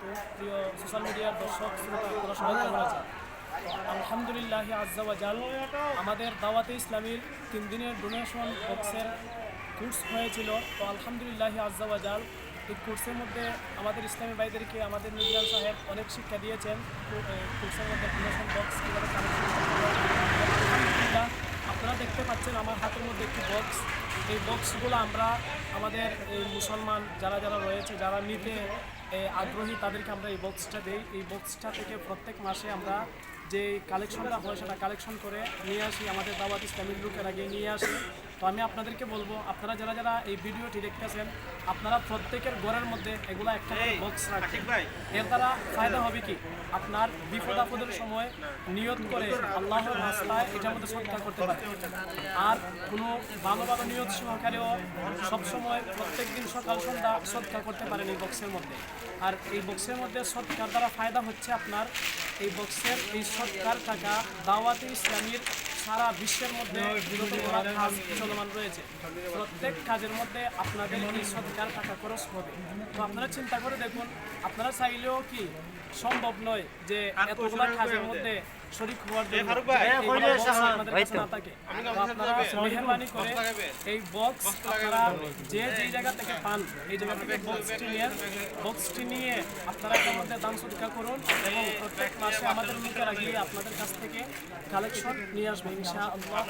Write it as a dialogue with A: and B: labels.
A: প্রিয় সোশ্যাল মিডিয়ার দর্শক আলহামদুলিল্লাহ আজ্জাওয়াজাল আমাদের দাওয়াতে ইসলামীর তিন দিনের ডোনেশন বক্সের কোর্স হয়েছিল। তো আলহামদুলিল্লাহ আজ্জাওয়াজাল এই কোর্সের মধ্যে আমাদের ইসলামী ভাইদেরকে, আমাদের মিডিয়াল সাহেব অনেক শিক্ষা দিয়েছেন। কোর্সের মধ্যে ডোনেশন বক্স আপনারা দেখতে পাচ্ছেন আমার হাতের মধ্যে একটি বক্স এই বক্সগুলো আমরা আমাদের মুসলমান যারা যারা রয়েছে, যারা নিতে আগ্রহী তাদেরকে আমরা এই বক্সটা দিই। এই বক্সটা থেকে প্রত্যেক মাসে আমরা যে কালেকশনটা হয় সেটা কালেকশন করে নিয়ে আসি আমাদের দাওয়াত ইসলামিক লোকের আগে নিয়ে আসি। তো আমি আপনাদেরকে বলব আপনারা যারা যারা এই ভিডিওটি দেখতেছেন আপনারা প্রত্যেকের ঘরের মধ্যে এগুলা একটা বক্স রাখেন। এর দ্বারা ফায়দা হবে কি? আপনার বিপদ আপদের সময় নিয়ত করে আল্লাহর রাস্তায় এটার মধ্যে সৎকার করতে পারে। আর কোনো ভালো ভালো নিয়ত সহকারেও সবসময় প্রত্যেক দিন সকাল সন্ধ্যা সৎকার করতে পারেন এই বক্সের মধ্যে। আর এই বক্সের মধ্যে সৎকার দ্বারা ফায়দা হচ্ছে আপনার এই বক্সের এই সৎকার টাকা দাওয়াতে ইসলামীর সারা বিশ্বের মধ্যে কাজ চলমান রয়েছে প্রত্যেক কাজের মধ্যে আপনাদের এই সৎকার টাকা খরচ হবে। তো আপনারা চিন্তা করে দেখুন আপনারা চাইলেও কি সম্ভব নয় যে এতগুলো কাজের মধ্যে শরিক হওয়ার জন্য মেহরবানি করে এই বক্স আপনারা যে জায়গা থেকে পান এই জায়গা থেকে বক্সটি নিয়ে বক্সটি নিয়ে আপনারা এটার মধ্যে দাম করুন এবং প্রত্যেক মাসে আমাদের লোকেরা গিয়ে আপনাদের কাছ থেকে কালেকশন নিয়ে আসবে ইনশাআল্লাহ।